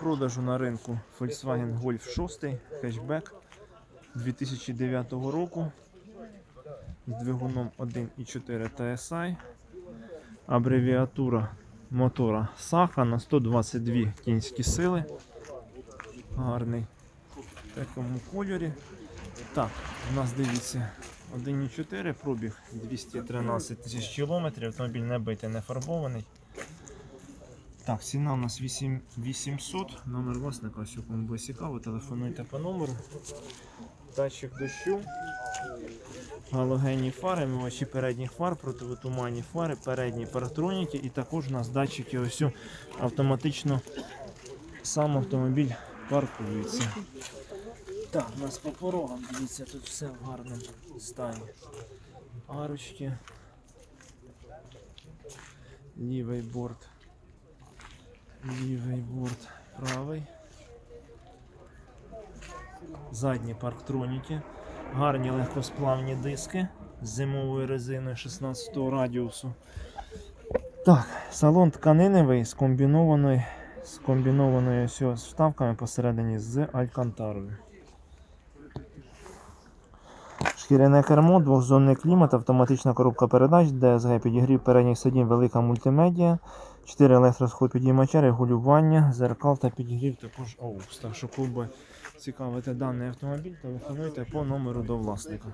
продажу на ринку Volkswagen Golf 6 хетчбек 2009 року з двигуном 1.4 TSI. Абревіатура мотора Саха на 122 кінські сили. Гарний в такому кольорі. Так, у нас дивіться 1.4 пробіг 213 тисяч кілометрів. Автомобіль не битий, не фарбований. Так, ціна у нас 8 800. Номер власника, що кому буде цікаво, телефонуйте по номеру. Датчик дощу. Галогенні фари, мивачі передніх фар, противотуманні фари, передні паратроніки і також у нас датчики ось автоматично сам автомобіль паркується. Так, у нас по порогам, дивіться, тут все в гарному стані. Арочки. Лівий борт. Лівий борт, правий. Задні парктроніки. Гарні легкосплавні диски з зимовою резиною 16 радіусу. Так, салон тканиневий з комбінованою, з комбінованою вставками посередині з алькантарою. Шкіряне кермо, двохзонний клімат, автоматична коробка передач, DSG підігрів передніх сидінь, велика мультимедіа, 4 електросхлопідіймача, регулювання, зеркал та підігрів також AUX. Так що кого цікавити даний автомобіль, телефонуйте по номеру до власника.